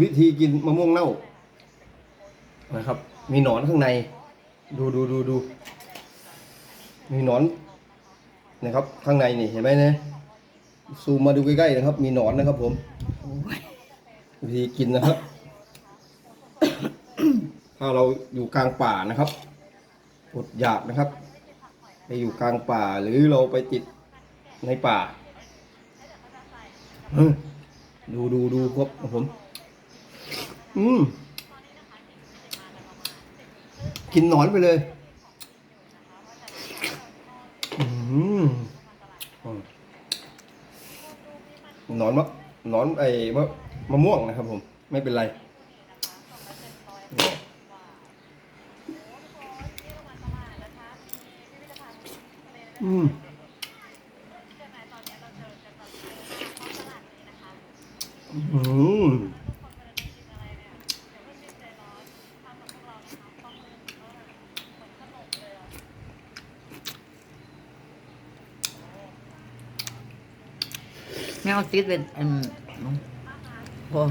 วิธีกินมะม่วงเน่านะครับ มีหนอนข้างใน ดูดูดูดูมีหนอนนะครับ ข้างในนี่เห็นไหมเนี่ยซูมมาดูใกล้ๆนะครับ มีหนอนนะครับ ผมวิธีกินนะครับ ถ้าเราอยู่กลางป่านะครับอดอยากนะครับ ไปอยู่กลางป่าหรือเราไปติดในป่าดูดูดูครับผม อืมกินหนอนไปเลยอืมอืมหนอนมะหนอนไอ้มะมะม่วงนะครับผม ไม่เป็นไร อืมอืม แมวติดเป็นอันพอ